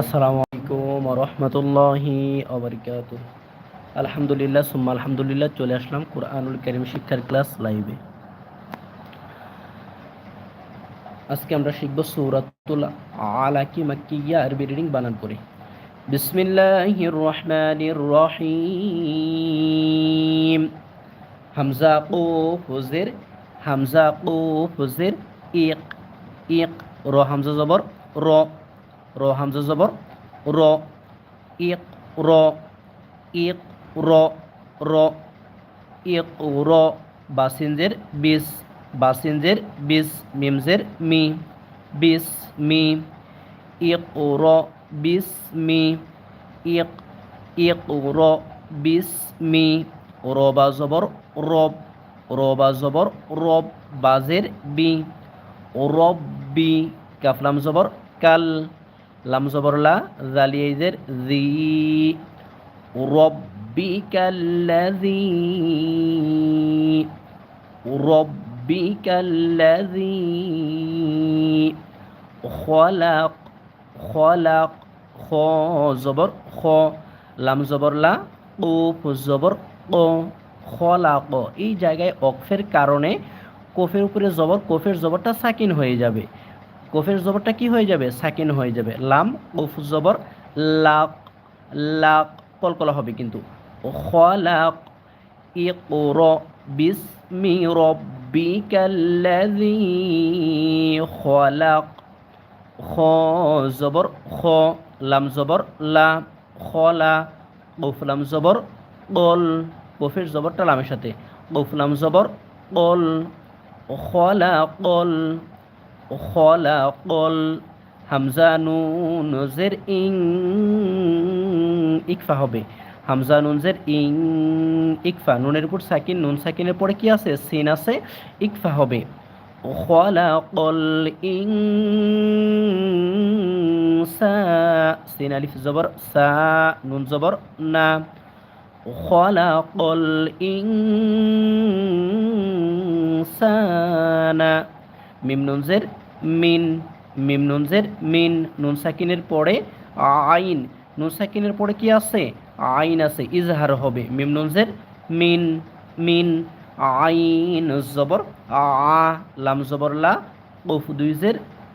আসসালামু আলাইকুম রহমতুল্লাহি অবরকাত আলহামদুলিল্লাহ, সুম্মা আলহামদুলিল্লাহ, চলে আসলাম কোরআনুল করিম শিক্ষার ক্লাস লাইভে। আজকে আমরা শিখব সৌরাতুল আলাকি মাক্কিয়া, আরবি রিডিং বানান করে বিসমিল্লাহির রহমানির রহিম। হামজা কুফ হুজের, হামজা কুফ হুজের, ইক ইক, র, হামজা জবর। র র হামজা জবর র ইক র ইক র র ইক র বাসিনজের বিস বাসিনজের বিস মিমজের মি বিস মি, ইক র বিস মি, ইক ইক র বিস মি রবা জবর রব রবা জবর রব বাজের বি রব্বি কাফলাম জবর কাল লাম জবর লা জালিয়াইজের জি, রব্বিকাল্লাযী রব্বিকাল্লাযী খলাক খলাক, খ জবর খ জবর লা, কুফ জবর, ক খলাক। এই জায়গায় অক্ষের কারণে কোফের উপরে জবর, কোফের জবরটা সাকিন হয়ে যাবে। কোফের জবরটা কি হয়ে যাবে? সাকিন হয়ে যাবে। লাম কোফ জবর, লাক লাক, কলকলা হবে কিন্তু। খলাক ইকর বিসমি রব্বিকাল্লাযী খলাক। খ জবর, খ, লাম জবর, লা, খলা কফ লাম জবর কল কফের জবরটা লামের সাথে। কফ লাম জবর কল খলাকল খলাকল হামজা নুন ইং ইকফা হবে। হামজা নুন জের ইং ইকফা, নুনের উপর সাকিন, নুন সাকিনের পরে কি আছে? সিন আছে, ইকফা হবে। খলাকল ইং সিন আলিফ জবর, সা, নুন জবর, না। খলাকল ইং ইনসানা মিম নুনজের মিন, মিম নুনজের, মিন নুন সাকিনের পরে আইন। নুন সাকিনের পরে কি আছে? আইন আছে, ইজহার হবে। মিম নুনজের, মিন মিন, আইন জবর, আ লাম জবর, লা কফ দুইজের,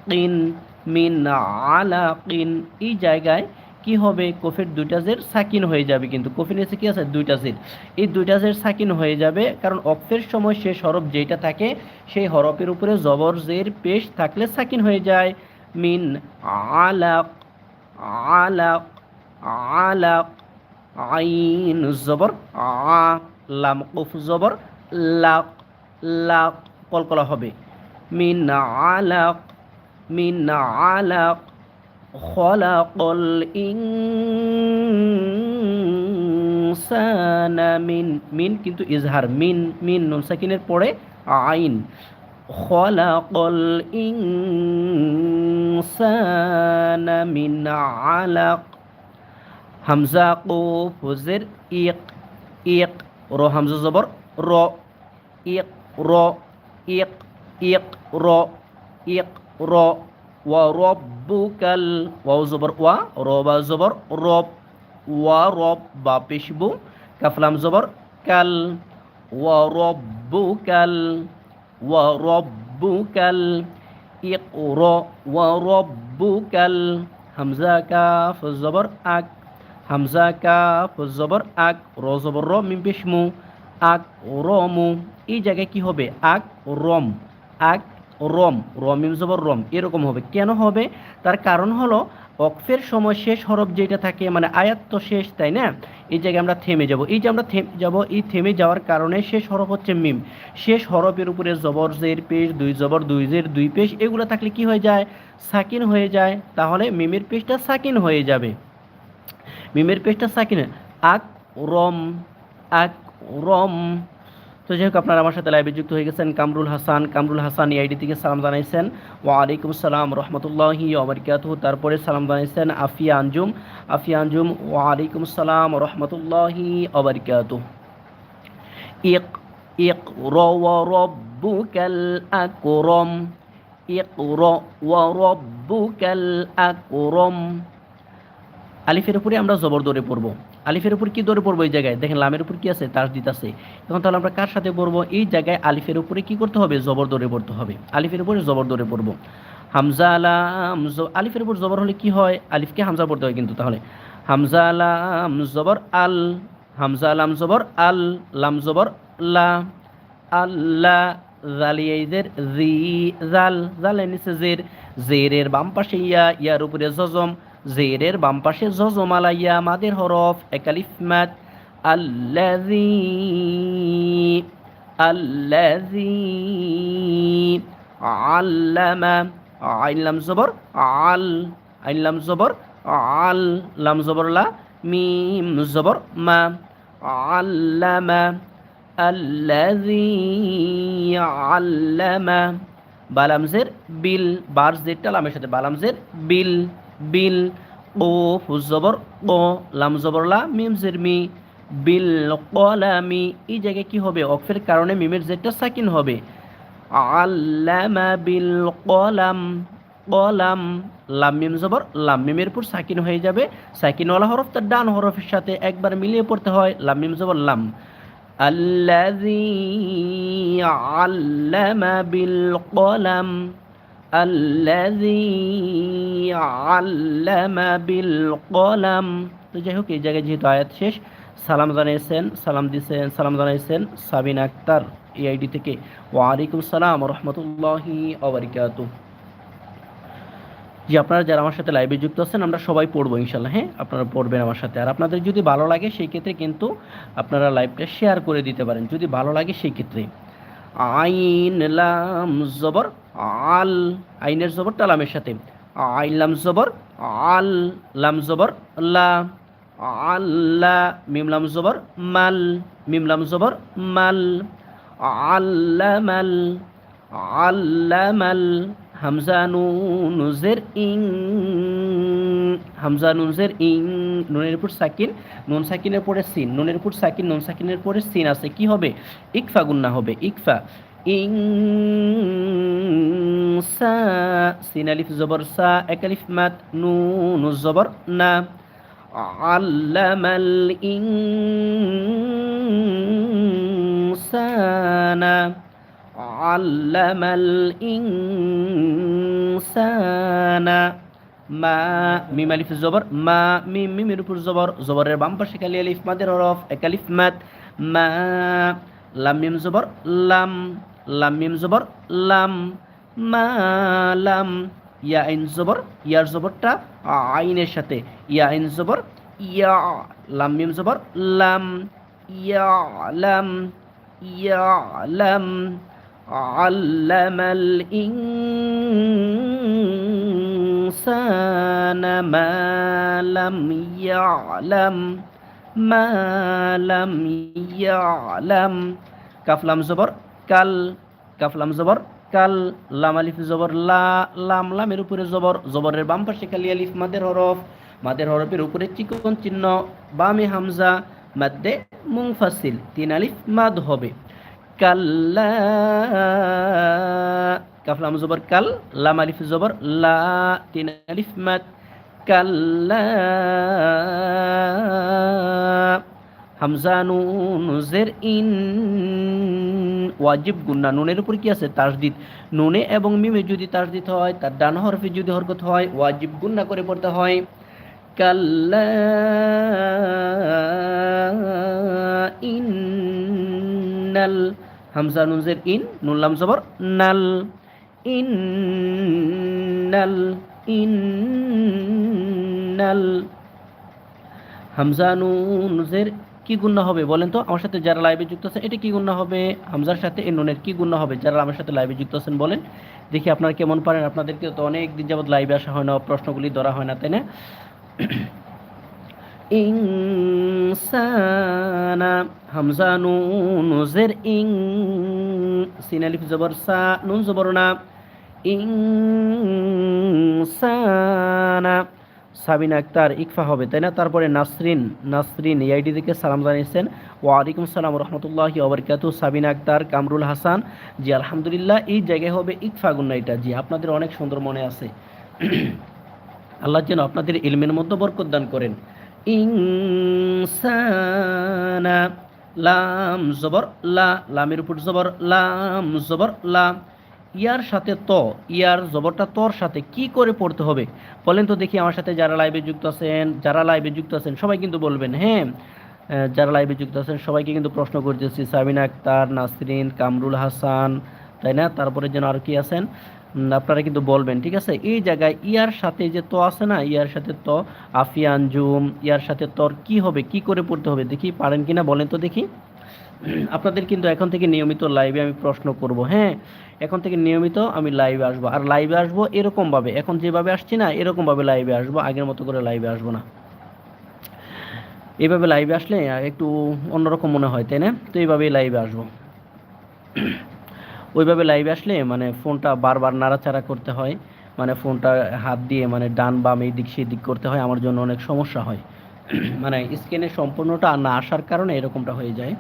কিন, মিন, আলা, কিন। এই জায়গায় কি হবে? কফের দুইটা জের সাকিন হয়ে যাবে কিন্তু। কফির নিচে কি আছে? দুইটা জের। এই দুইটা জের সাকিন হয়ে যাবে কারণ অক্ষের সময় শেষ হরফ যেটা থাকে, সেই হরফের উপরে জবর জের পেশ থাকলে সাকিন হয়ে যায়। মিন আলাক আলাক আলাক, আইন জবর, আ, লাম, কফ জবর, লাক লাক, কলকলা হবে। মিন আলাক মিন আলাক খলাকল ইনসানা মিন মিন কিন্তু ইজহার মিন মিন নুন সাকিনের পরে আইন খলাকল ইনসানা মিন আলাক হামজা কুফ হুজের ইক ইক র হামজা জবর র ইক র ইক ইক র ইক র ওয়া রব্বুকাল, ওয়াও জবর, ওয়া, রবা জবর, রব, ওয়া, রব, বা পেশবু, কাফলাম জবর, কাল, ওয়া রব্বুকাল ওয়া রব্বুকাল, ইকর, ওয়া রব্বুকাল, হামজা, কাফ, জবর, আক, হামজা, কাফ, জবর, আক, র, জবর, র, মিম, পেশমু, আক, রমু, এই জায়গায় কি হবে? আক, রম, আক রম রমিম জবর রম, এরকম হবে। কেন হবে? তার কারণ হলো অক্ফের সময় শেষ হরফ যেটা থাকে মানে আয়াত তো শেষ, তাই না? এই জায়গায় আমরা থেমে যাব। এই যে আমরা থেমে, যাব, এই থেমে যাওয়ার কারণে শেষ হরফ হচ্ছে মিম। শেষ হরফের উপরে জবর, জের, পেশ, দুই জবর, দুই জের, দুই পেশ, এগুলো থাকলে কি হয়ে যায়? সাকিন হয়ে যায়। তাহলে মিমের পেশটা সাকিন হয়ে যাবে। মিমের পেশটা সাকিন আক, রম আক, রম তো যাই হোক, আপনারা আমার সাথে লাইভে যুক্ত হয়ে গেছেন কামরুল হাসান। কামরুল হাসান, এই আইডি থেকে সালাম জানাইছেন। ওয়ালাইকুম সালাম রহমতুল্লাহি ওবরকাত তারপরে সালাম জানাইছেন আফিয়া আঞ্জুম। আফিয়া আঞ্জুম, ওয়ালাইকুম সালাম রহমতুল্লাহি ওবরকাত ইক ইক রব্বুকাল আকরম। ইকর ওয়া রব্বুকাল আকরম। আলিফের উপরে আমরা জবর দৌড়ে পড়ব। আলিফের উপর কি দৌড়ে পড়ব এই জায়গায়? দেখেন, লামের উপর কি আছে? তার দিত আছে এখন তাহলে আমরা কার সাথে পড়ব? এই জায়গায় আলিফের উপরে কি করতে হবে? জবর দৌড়ে পড়তে হবে। আলিফের উপরে জবর দৌড়ে পড়ব। হামজা আলাম আলিফের উপর জবর হলে কি হয়? আলিফকে হামজা পড়তে হয় কিন্তু তাহলে। হামজা আলাম জবর আল, হামজা আলাম জবর আল, লাম জবর লা আল্লাহ জালিয়াইদের জি, জাল, জালের নিচে জের, জেরের বাম পাশে ইয়া, ইয়ার উপরে জজম জেরের বাম পাশে জজমালাইয়া মাদের হরফ একালিফমাত আল্লাজি আল্লাজি আল্লামা, আইনলাম জবর, আল, আইনলাম জবর, আল, লাম জবরলা মিম জবর, মা। আল্লামা আল্লাজি আল্লামা। বালামজের বিল বার্স জেরটা লামের সাথে বালামজের বিল। বিল ও হুজবর ও লাম জবরলা মিম জিরমি বিল কলামি এই জায়গায় কি হবে? অক্ষের কারণে মিমের জেটটা সাকিন হবে। আল্লামা বিল কলাম কলাম, লাম, মিম, জবর, লাম, মিমের পর সাকিন হয়ে যাবে। সাকিনওয়ালা হরফ তার ডান হরফের সাথে একবার মিলিয়ে পড়তে হয়, লাম, মিম, জবর, লাম। আল্লাযী আল্লামা বিল কলাম الذي علم بالقلم তো যাই হোক এই জায়গায় যেহেতু আয়াত শেষ সালাম জানিয়েছেন সালাম দিয়েছেন সালাম জানিয়েছেন সাবিন আক্তার এই আইডি থেকে ওয়ালাইকুম সালাম রহমতুল্লাহি অবরিকাতু যে আপনারা যারা আমার সাথে লাইভে যুক্ত আছেন আমরা সবাই পড়বো ইনশাল্লাহ হ্যাঁ আপনারা পড়বেন আমার সাথে আর আপনাদের যদি ভালো লাগে সেই ক্ষেত্রে কিন্তু আপনারা লাইভটা শেয়ার করে দিতে পারেন যদি ভালো লাগে সেই ক্ষেত্রে আইন, লাম, জবর, আল। আইনের জবরটা লামের সাথে। আইন লাম, জবর, আল। লাম, জবর, লা। আল্লাহ মিম জবর, মাল। মিম জবর, মাল। আল্লামাল আল্লামাল হামজা, নুন, জের, ইং। হামজা নুনজের ইং নুনের উপর সাকিন, নুন সাকিনের পরে সিন, নুনের উপর সাকিন, নুন সাকিনের পরে সিন আছে, কি হবে? ইকফা গুন্না হবে, ইকফা। ইং সা, সিন আলিফ জবর, সা, এক আলিফ মাত, নুন জবর, না। আল্লামাল ইং সানা আল্লামাল ইং সানা মা, মিম আলিফ জবর, মা, মিম মিমের উপর জবর, জবরের বাম পাশে খালি আলিফ, মাদের হরফ, এক আলিফ মাত মা, লাম, মিম জবর, লাম লাম, মিম জবর, লাম, মা, লাম, ইয়া, আইন জবর, ইয়ার জবরটা আইনের সাথে, ইয়া, আইন জবর, ইয়া, লাম, মিম জবর, লাম, ইয়া লাম ইয়া, লাম, আল্লামাল ইন الإنسان ما لم يعلم ما لم يعلم কাফ লাম জবর কাল কাফ লাম জবর কাল লাম আলিফ জবর লা লাম লামের উপরে জবর জবরের বাম পাশে কালি আলিফ মাদের হরফ মাদের হরফের উপরে চিকন চিহ্ন বামে হামজা মাদ্দে মুংফাসিল তিন আলিফ মাদ হবে কাল্লা কাফ লাম জবর কাল, লাম আলিফ জবর লা, তিন আলিফ মাদ কাল্লা হামজা নুন, জের ইন, ওয়াজিব গুন্না নুনের উপর কি আছে? তাসদিদ। নুনে এবং মিমে যদি তাসদিদ হয়, তার ডান হরফে যদি হরকত হয়, ওয়াজিব গুন্না করে পড়তে হয়। কাল্লা ইন্নাল হামজা নুনজের ইন নুনলাম জবর, নাল। ইন্নাল ইন্নাল। হামজা নুনজের কি গুণা হবে বলেন তো? আমার সাথে যারা লাইভে যুক্ত আছেন, এটা কি গুণা হবে? হামজার সাথে এই নুনের কি গুণা হবে? যারা আমার সাথে লাইভে যুক্ত আছেন বলেন। দেখি আপনারা কেমন পারেন। আপনাদেরকে তো অনেক দিন যাবত লাইভে আসা হয় না, প্রশ্নগুলি ধরা হয় না, তাই না? ইনসানা হামজা নুন জের ইং সিন আলিফ জবর সা, নুন জবর না। সাবিনা আক্তার ইকফা হবে, তাই না? তারপরে নাসরিন নাসরিন এই আইডি থেকে সালাম জানিয়েছেন। ওয়ালাইকুম সালাম রহমতুল্লাহ ওবরকাতু সাবিন আক্তার, কামরুল হাসান, জি আলহামদুলিল্লাহ, এই জায়গায় হবে ইকফা গুন্না এটা। জি, আপনাদের অনেক সুন্দর মনে আছে। আল্লাহ যেন আপনাদের ইলমের মধ্যে বরকত দান করেন। ইনসানা, লাম জবর, লা, লামের উপর জবর, লাম জবর, লা। ইয়ার সাথে ত, ইয়ার জবরটা তর সাথে কি করে পড়তে হবে? বলেন তো দেখি আমার সাথে যারা লাইভে যুক্ত আছেন, যারা লাইভে যুক্ত আছেন, সবাই কিন্তু বলবেন হ্যাঁ। যারা লাইভে যুক্ত আছেন, সবাইকে কিন্তু প্রশ্ন করতেছি, সাবিনা আক্তার, নাসরিন, কামরুল হাসান, তাই না? তারপরে যেন আর কি আছেন? আপনারা কিন্তু বলবেন, ঠিক আছে? এই জায়গায় ইয়ার সাথে যে ত আছে না, ইয়ার সাথে ত, আফিয়ান, জুম, ইয়ার সাথে তর কি হবে, কি করে পড়তে হবে, দেখি পারেন কিনা বলেন তো দেখি। আপনাদের কিন্তু এখন থেকে নিয়মিত লাইভে আমি প্রশ্ন করব হ্যাঁ? এখন থেকে নিয়মিত আমি লাইভে আসব, আর লাইভে আসব এরকমভাবে, এখন যেভাবে আসছি না, এরকমভাবে লাইভে আসব, আগের মতো করে লাইভে আসব না। এইভাবে লাইভে আসলে একটু অন্যরকম মনে হয়, তাই না? তো এইভাবেই লাইভে আসব। ওইভাবে লাইভে আসলে মানে ফোনটা বারবার নাড়াচাড়া করতে হয়। মানে ফোনটা হাত দিয়ে মানে ডান বাম এই দিক সেই দিক করতে হয়, আমার জন্য অনেক সমস্যা হয়। মানে স্ক্রিনে সম্পূর্ণটা না আসার কারণে এরকমটা হয়ে যায়।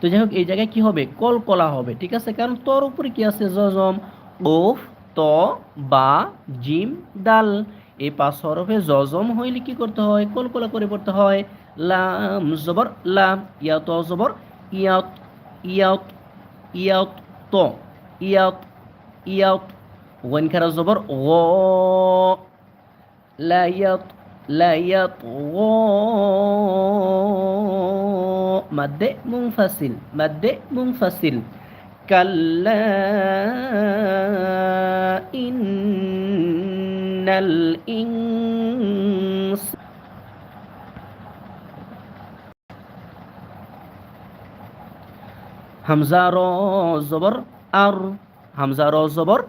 তো যাই হোক, এই জায়গায় কী হবে? কলকলা হবে, ঠিক আছে? কারণ তোর উপরে কী আছে? জজম ওফ, ত, বা, জিম, দাল। এই পাঁচ হরফে জজম হইলে কি করতে হয়? কলকলা করে পড়তে হয়। লাম, জবর, লাম, ইয়াত, জবর, ইয়াত ইয়াত ইয়াত, ত। يط يط. وانكر الزبر غو. لا يط لا يطغى مد منفصل مد منفصل. كلا إن الإنس همزارو زبر আর হামজা র জবর,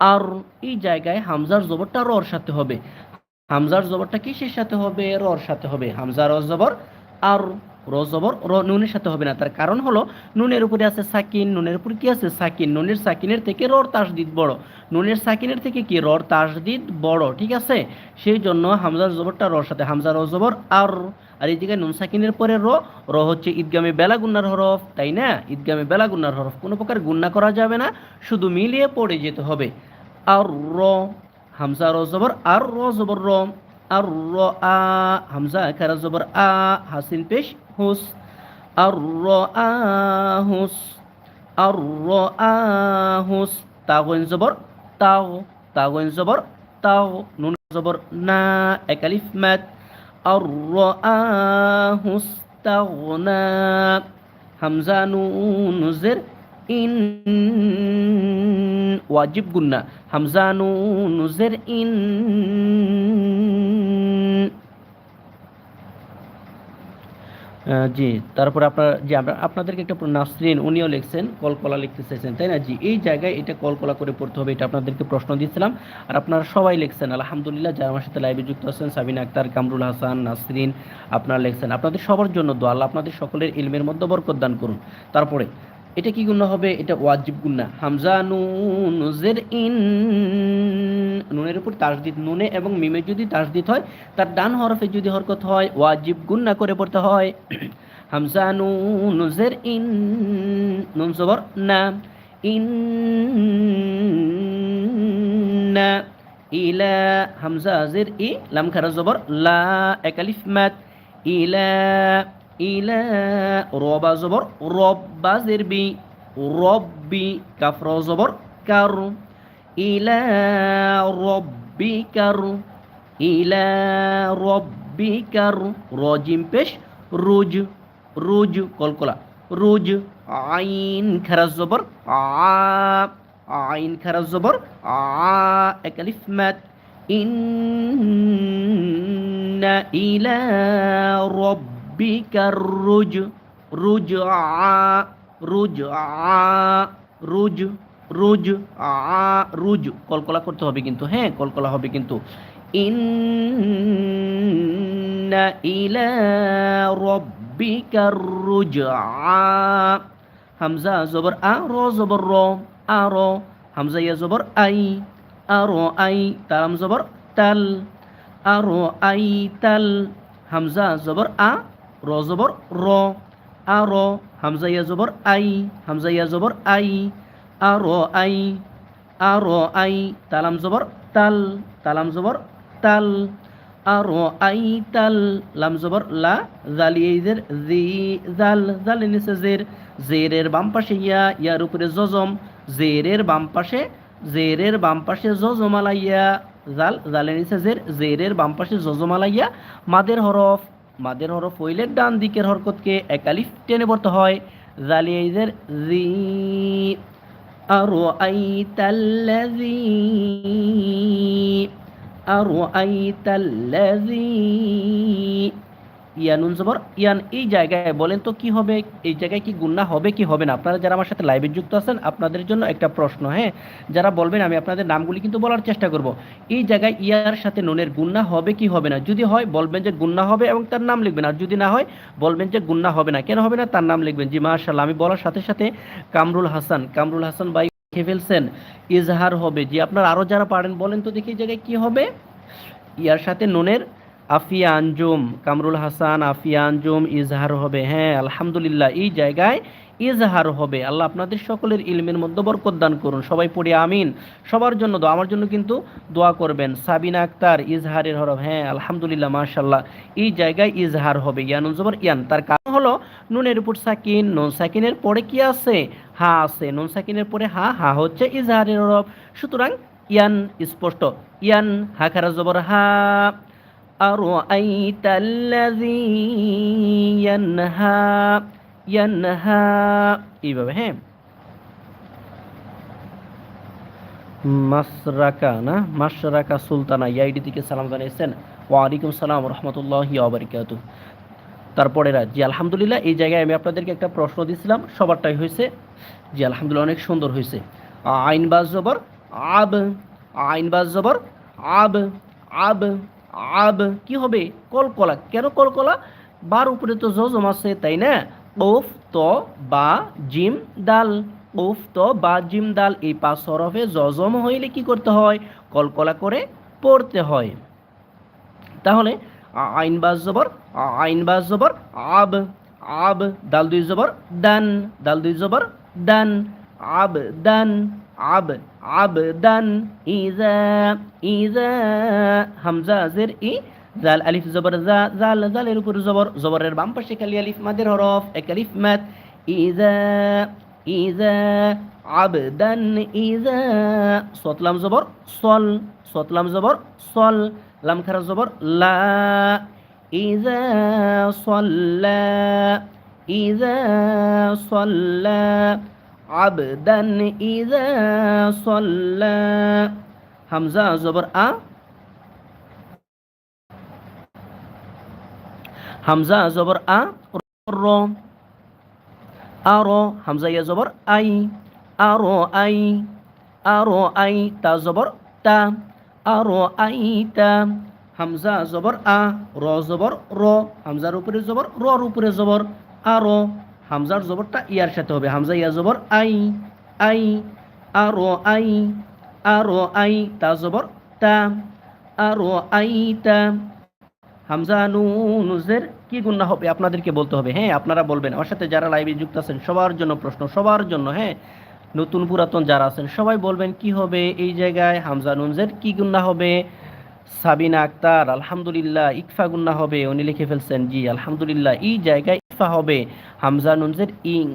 আর, এই জায়গায় হামজার জবরটা রর সাথে হবে। হামজার জবরটা কিসের সাথে হবে? রর সাথে হবে। হামজা র জবর, আর, র জবর, র নুনের সাথে হবে না। তার কারণ হলো, নুনের উপরে আছে সাকিন, নুনের উপর কি আছে? সাকিন। নুনের সাকিনের থেকে রর তাসদিদ বড়। নুনের সাকিনের থেকে কি? রর তাসদিদ বড়, ঠিক আছে? সেই জন্য হামজার জবরটা রর সাথে। হামজা র জবর, আর আর জায়গায় নুন সাকিনের পরে র র হচ্ছে ঈদগামে বেলা গুন্নার হরফ, তাই না? ঈদগামে বেলা গুন্নার হরফ, কোনো প্রকার গুন্না করা যাবে না, শুধু মিলিয়ে পড়ে যেতে হবে। আর র হামসা র, জবর, আর র, জবর, র, আর র, আ হামসা খারা জবর, আ, হাসিন, পেশ, হুস। আর র, আ, হুস। আর র, আ, হুস। তাগন জবর, তাও। তাগন জবর, তাও। নুন, জবর, না একালিফ ম্যাথ। আর র আ হামজা নুন ইন ওয়াজিব গুন্না হামজা নুন ইন জি, তারপরে আপনার, জি আপনাদেরকে একটা নাসরিন, উনিও লিখছেন, কলকলা লিখতে চাইছেন, তাই না? জি, এই জায়গায় এটা কলকলা করে পড়তে হবে, এটা আপনাদেরকে প্রশ্ন দিয়েছিলাম। আর আপনারা সবাই লিখছেন, আলহামদুলিল্লাহ, যারা আমার সাথে লাইভে যুক্ত আছেন, সাবিন আক্তার, কামরুল হাসান, নাসরিন, আপনারা লিখছেন। আপনাদের সবার জন্য দোয়া, আল্লাহ আপনাদের সকলের ইলমের মধ্যে বরকত দান করুন। তারপরে এটা কি গুণা হবে? এটা ওয়াজিব গুণা হামজা নুন, জের ইন। নুনের উপর তাসদিদ, নুনে এবং মিমে যদি তাসদিদ হয়, তার ডান হরফে যদি হরকত হয়, ওয়াজিব গুণা করে পড়তে হয়। হামজা নুন, জের ইন। নুন জবর না। ইন না। ইলা, হামজা, জের ই, লাম, খারা, জবর লা একালিফ মাত। ইলা ইলা রবা জবর, রব্বা জের বি রব্বি কাফর জবর, কার। ইলা রব্বিকার ইলা রব্বিকার রজিম পেশ, রুজ রুজ, কলকলা। রুজ, আইন খারাজ জবর, আ, আইন খারাজ জবর, আ একালিফ মাত ইন্না ইলা রব্বিকার রুজ রুজ আ রুজ আ রুজ রুজ আ রুজ কলকলা করতে হবে কিন্তু হ্যাঁ কলকলা হবে কিন্তু। ইন্না ইলা রব্বিকার রুজ আ হামজা জবর আ, র জবর র, আ, র। হামজা ইয়া জবর আই আর আই। তালাম জবর তাল আরও আইতাল হামজা জবর আ র জবর র আরও হামজা ইয়া জবর আই হামজা ইয়া জবর আই আরও আই আরও আই, তালাম জবর তাল, তালাম জবর তাল আরও আই, তাল, লাম জবর লা জালিয়েদের জি, জাল জাল নিচে জের জেরের বাম পাশে ইয়া ইয়ার উপরে জজম জেরের বাম পাশে জেরের বাম পাশে জজমালাইয়া, জাল জালের নিচে জের জেরের বাম পাশে জজমালাইয়া, মাদের হরফ মাদের হরফ হইলে ডান দিকের হরকতকে একালিফ টেনে পড়তে হয় জালিয়াইদের জি أرأيت الذي أرأيت الذي ইয়ানুন জবর ইয়ান, এই জায়গায় বলেন তো কি হবে? এই জায়গায় কি গুন্না হবে, কি হবে না? আপনারা যারা আমার সাথে লাইভে যুক্ত আছেন, আপনাদের জন্য একটা প্রশ্ন হ্যাঁ? যারা বলবেন, আমি আপনাদের নামগুলি কিন্তু বলার চেষ্টা করব। এই জায়গায় ইয়ার সাথে নুনের গুন্না হবে, কি হবে না? যদি হয়, বলবেন যে গুন্না হবে এবং তার নাম লিখবেন। আর যদি না হয়, বলবেন যে গুন্না হবে না। কেন হবে না? তার নাম লিখবেন। জি মাশাল্লাহ আমি বলার সাথে সাথে কামরুল হাসান কামরুল হাসান ভাই লিখে ফেলছেন, ইজহার হবে। জি, আপনার আরও যারা পারেন, বলেন তো দেখি এই জায়গায় কি হবে? ইয়ার সাথে নুনের আফিয়া আঞ্জুম কামরুল হাসান আফিয়া আঞ্জুম ইজহার হবে। হ্যাঁ আলহামদুলিল্লাহ, এই জায়গায় ইজহার হবে। আল্লাহ আপনাদের সকলের ইলমের মধ্যে বরকত দান করুন। সবাই পড়ে আমিন। সবার জন্য দোয়া, আমার জন্য কিন্তু দোয়া করবেন। সাবিনা আক্তার, ইজহারের হরফ। হ্যাঁ আলহামদুলিল্লাহ মাশাল্লাহ এই জায়গায় ইজহার হবে। ইয়ানুন জবর, ইয়ান, তার কারণ হলো নুনের উপর সাকিন, নুন সাকিনের পরে কি আছে? হা আছে। নুন সাকিনের পরে হা হা হচ্ছে ইজহারের হরফ। সুতরাং ইয়ান স্পষ্ট। ইয়ান, হা খারা জবর, হা। أرأيت الذي ينهى ينهى এইভাবে হ্যাঁ মাসরাকা না মাসরাকা সুলতানা ইয়াইডি থেকে সালাম জানিয়েছেন ওয়ালাইকুম সালাম রহমতুল্লাহ আবরিকাতু তারপরে জি আলহামদুলিল্লাহ এই জায়গায় আমি আপনাদেরকে একটা প্রশ্ন দিয়েছিলাম সবারটাই হয়েছে জি আলহামদুলিল্লাহ অনেক সুন্দর হয়েছে আইন বাজ জবর আব আইন বাজ জবর আব আব আব, কি হবে? কলকলা। কেন কলকলা? বার উপরে তো জজম আছে, তাই না? ওফ, ত, বা, জিম, দাল। ওফ, ত, বা, জিম, দাল, এই পাঁচ সরফে জজম হইলে কি করতে হয়? কলকলা করে পড়তে হয়। তাহলে আইন বাজ জবর আইন বাজ জবর, আব আব, দাল দুই জবর, দান, দাল দুই জবর, দান। আব দান আব, আবদান, ইজা ইজা, হামজা, জের, ই, জাল, আলিফ, জবর, জা, জাল, জালের উপর জবর, জবরের বাম পাশে খালি আলিফ, মাদের হরফ, এক আলিফ, মাদ, ইজা ইজা, আবদান, ইজা, সতলাম জবর, সল, সতলাম জবর, সল, লাম খারা জবর, লা, ইজা, সল্লা ইজা, সল্লা عبدا إذا صلى হামজা জবর আ হামজা জবর আ র আর হামজা ইয়া জবর আই আর আই আর আই তা জবর তা আর আই তা হামজা জবর আ র জবর র হামজার উপরে জবর রর উপরে জবর আর হামজার জবরটা ইয়ার সাথে হবে। হামজা ইয়া জবর আই আই, আর আই আর আই, তা জবর তা, আর আই, তা। হামজা নুজের কি গুণা হবে? আপনাদেরকে বলতে হবে। হ্যাঁ আপনারা বলবেন। আমার সাথে যারা লাইভে যুক্ত আছেন, সবার জন্য প্রশ্ন, সবার জন্য হ্যাঁ। নতুন পুরাতন যারা আছেন, সবাই বলবেন কি হবে এই জায়গায়? হামজা নুনজের কি গুণা হবে? সাবিনা আক্তার, আলহামদুলিল্লাহ, ইকফা গুন্না হবে। উনি লিখে ফেলছেন, জি, আলহামদুলিল্লাহ, এই জায়গায় ইকফা হবে। হামজা নুনজের ইং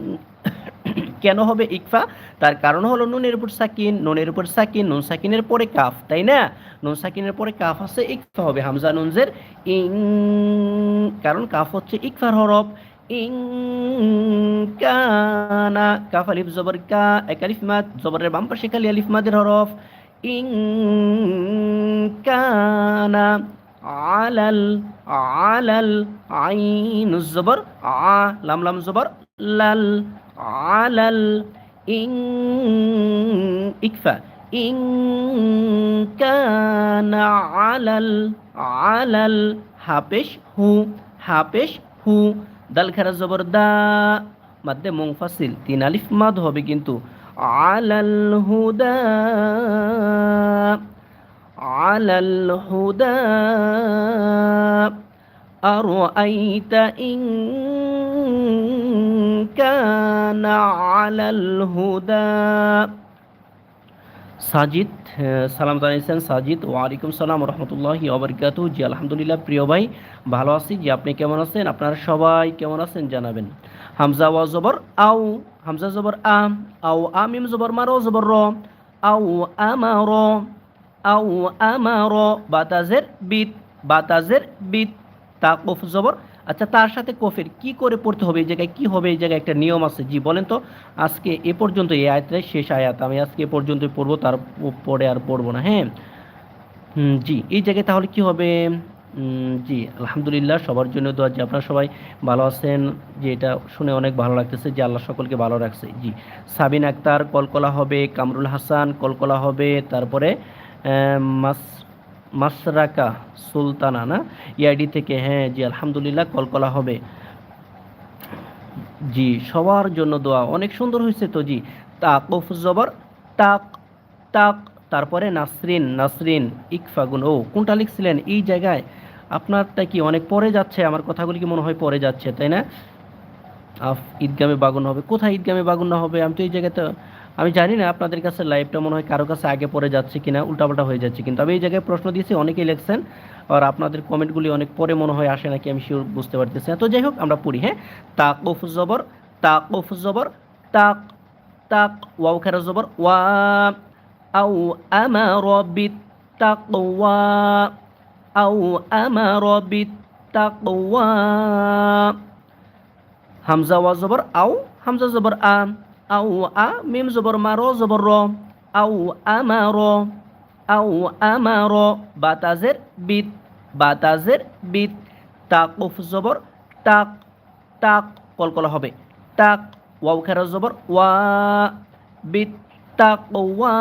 কেন হবে ইকফা? তার কারণ হলো নুনের উপর সাকিন, নুনের উপর সাকিন, নুন সাকিনের পরে কাফ, তাই না? নুন সাকিনের পরে কাফ আছে, ইকফা হবে হামজা নুনজের ইং, কারণ কাফ হচ্ছে ইকফার হরফ। ইং কানা, কাফ আলিফ, জবর কা, এক আলিফ মাদ, জবরের বাম পাশে খালি আলিফ মাদের হরফ। ইং কানা আলাল আলাল, আইন জবর, আ, লাম লাম, জবর, লাল, আলাল, ইং, ইকফা, ইং, কানা, আলাল আলাল, হাপেশ, হু হাপেশ, হু, দাল, খারা, জবর, দা, মাদ্দে মুংফাসিল তিন, আলিফ, মাদ হবে কিন্তু, আলাল, হুদা على الهدى أرأيت إن كان على الهدى সাজিদ সালাম জানিয়েছেন সাজিদ ওয়ালাইকুম সালাম রহমতুল্লাহ অবরকাত জি আলহামদুলিল্লাহ প্রিয় ভাই ভালো আছি জি আপনি কেমন আছেন আপনারা সবাই কেমন আছেন জানাবেন হামজা ওয়া জবর আও হামজা জবর আ আও আমিম জবর মারো জবর র আও আমার আও আমার বাতাজের বিত বাতাজের বিত তাকফ জবর। আচ্ছা তার সাথে কফের কি করে পড়তে হবে? এই জায়গায় কি হবে? এই জায়গায় একটা নিয়ম আছে। জি, বলেন তো। আজকে এ পর্যন্ত এই আয়াতটাই শেষ আয়াত। আমি আজকে এ পর্যন্তই পড়ব, তার পরে আর পড়ব না। হ্যাঁ? জি। এই জায়গায় তাহলে কি হবে? জি, আলহামদুলিল্লাহ, সবার জন্য দোয়া। যে আপনারা সবাই ভালো আছেন? যে এটা শুনে অনেক ভালো লাগতেছে যে আল্লাহ সকলকে ভালো রাখছে। জি, সাবিন আক্তার, কলকলা হবে, কামরুল হাসান, কলকলা হবে, তারপরে মাস, মাসরাকা সুলতানা, না? ইআইডি থেকে হ্যাঁ জি, আলহামদুলিল্লাহ কলকলা হবে। জি, সবার জন্য দোয়া। অনেক সুন্দর হয়েছে তো, জি। তাকফ জবর, তাক তাক, তারপরে নাসরিন নাসরিন, ইকফাগুন। ও, কোনটা লিখছিলেন? এই জায়গায়। আপনারটা কি অনেক পরে যাচ্ছে? আমার কথাগুলি কি মনে হয় পরে যাচ্ছে, তাই না? আফ, ঈদগামে বাগুন হবে। কোথায় ঈদগামে বাগুন না হবে? আমি তো এই জায়গাতে আমি জানি না আপনাদের কাছে লাইভটা মনে হয় কারও কাছে আগে পরে যাচ্ছে কিনা, উল্টাপাল্টা হয়ে যাচ্ছে কিন্তু। আমি এই জায়গায় প্রশ্ন দিয়েছি, অনেকেই লেখছেন আর আপনাদের কমেন্টগুলি অনেক পরে মনে হয় আসে নাকি, আমি শিওর বুঝতে পারতেছি না। তো যাই হোক, আমরা পড়ি হ্যাঁ? তাকফ জবর তাকফ জবর, তাক তাক, ওয়াও খেরা জবর, ওয়া আউ আমার বিত তাকওয়া আউ আমার বিত তাকওয়া। হামজা ওয়া জবর আউ হামজা জবর আ আউ আ মিম জবর মারো, জবর র। আউ আমার আউ আমার। বাতাজের বিত বাতাজের বিত তাকফ জবর, তাক তাক কলকলা হবে। তাক, ওয়াও খেরা জবর, ওয়া। বিত তাক, ওয়া।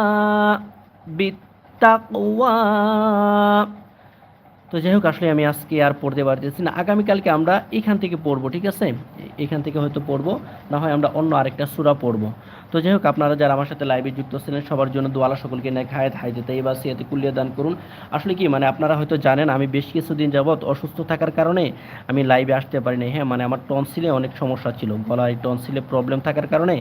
বিত তাক তো যাই হোক, আসলে আমি আজকে আর পড়তে পারতেছি না। আগামীকালকে আমরা এখান থেকে পড়ব, ঠিক আছে? এখান থেকে হয়তো পড়ব, না হয় আমরা অন্য আরেকটা সুরা পড়ব। তো যাই হোক, আপনারা যারা আমার সাথে লাইভে যুক্ত ছিলেন, সবার জন্য দোয়ালা সকলকে নেয় খায় হাই দিতে বা সিয়াতে কুলিয়ে দান করুন। আসলে কি মানে আপনারা হয়তো জানেন, আমি বেশ কিছুদিন যাবৎ অসুস্থ থাকার কারণে আমি লাইভে আসতে পারিনি। হ্যাঁ মানে আমার টনসিলে অনেক সমস্যা ছিল। গলায় টনসিলে প্রবলেম থাকার কারণে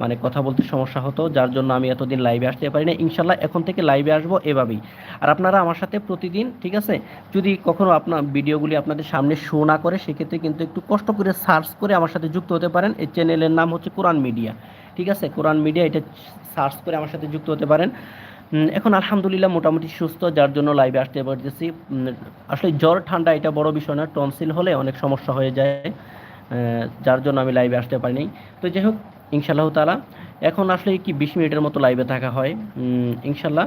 মানে কথা বলতে সমস্যা হতো, যার জন্য আমি এতদিন লাইভে আসতে পারি না ইনশাল্লাহ এখন থেকে লাইভে আসব এভাবেই। আর আপনারা আমার সাথে প্রতিদিন, ঠিক আছে? যদি কখনো আপনার ভিডিওগুলি আপনাদের সামনে শো না করে, সেক্ষেত্রে কিন্তু একটু কষ্ট করে সার্চ করে আমার সাথে যুক্ত হতে পারেন। এই চ্যানেলের নাম হচ্ছে কোরআন মিডিয়া ঠিক আছে? কোরআন মিডিয়া এটা সার্চ করে আমার সাথে যুক্ত হতে পারেন। এখন আলহামদুলিল্লাহ মোটামুটি সুস্থ, যার জন্য লাইভে আসতে পারতেছি। আসলে জ্বর, ঠান্ডা এটা বড় বিষয় না টনসিল হলে অনেক সমস্যা হয়ে যায়। যার জন্য আমি লাইভে আসতে পারিনি। তো যাই হোক ইনশাল্লাহ তালা এখন আসলে কি বিশ মিনিটের মতো লাইভে থাকা হয়? ইনশাল্লাহ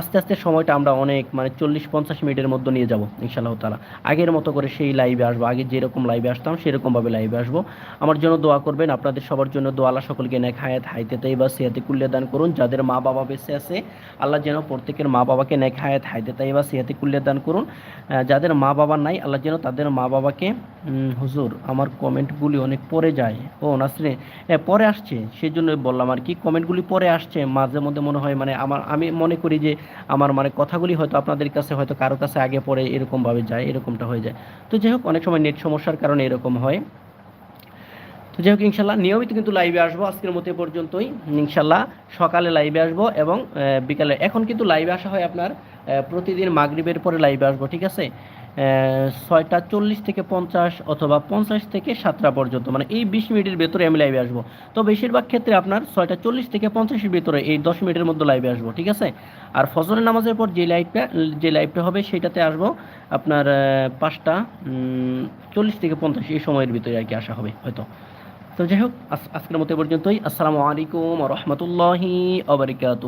আস্তে আস্তে সময়টা আমরা অনেক মানে চল্লিশ পঞ্চাশ মিনিটের মধ্যে নিয়ে যাব, ইনশাআল্লাহ তালা আগের মতো করে সেই লাইভে আসব, আগে যেরকম লাইভে আসতাম সেরকমভাবে লাইভে আসব। আমার জন্য দোয়া করবেন, আপনাদের সবার জন্য দোয়া, আল্লাহ সকলকে নেক হায়াত, হাইতে তাই বা সিয়াতে কুল্লে দান করুন। যাদের মা বাবা বেঁচে আছে, আল্লাহ যেন প্রত্যেকের মা বাবাকে নেক হায়াত, হাইতে তাই বা সিয়াতে কুল্লে দান করুন। যাদের মা বাবা নাই, আল্লাহ যেন তাদের মা বাবাকে হুজুর, আমার কমেন্টগুলি অনেক পরে যায়। ও নাসরে পরে আসছে সেই জন্য বললাম আর কি, কমেন্টগুলি পরে আসছে, মাঝে মধ্যে মনে হয় মানে আমার, আমি মনে করি যে আমার মানে কথাগুলি হয়তো আপনাদের কাছে, হয়তো কারও কাছে আগে পরে এরকমভাবে যায়, এরকমটা হয়ে যায়। তো যাই হোক, অনেক সময় নেট সমস্যার কারণে এরকম হয়। তো যাই হোক, ইনশাল্লাহ নিয়মিত কিন্তু লাইভে আসব আজকের মতো পর্যন্তই। ইনশাল্লাহ সকালে লাইভে আসব এবং বিকালে, এখন কিন্তু লাইভে আসা হয় আপনার প্রতিদিন মাগরীবের পরে লাইভে আসব, ঠিক আছে? ছয়টা চল্লিশ থেকে পঞ্চাশ অথবা পঞ্চাশ থেকে সাতটা পর্যন্ত মানে এই বিশ মিনিটের ভেতরে আমি লাইভে আসব। তো বেশিরভাগ ক্ষেত্রে আপনার ছয়টা চল্লিশ থেকে পঞ্চাশের ভেতরে এই দশ মিনিটের মধ্যে লাইভে আসব, ঠিক আছে? আর ফজরের নামাজের পর যে লাইভটা যে লাইভটা হবে সেটাতে আসব আপনার পাঁচটা চল্লিশ থেকে পঞ্চাশ, এই সময়ের ভিতরে আর কি আসা হবে হয়তো। তো যাই হোক আজকের মতো পর্যন্তই। আসসালামু আলাইকুম রহমতুল্লাহি আবরিকাত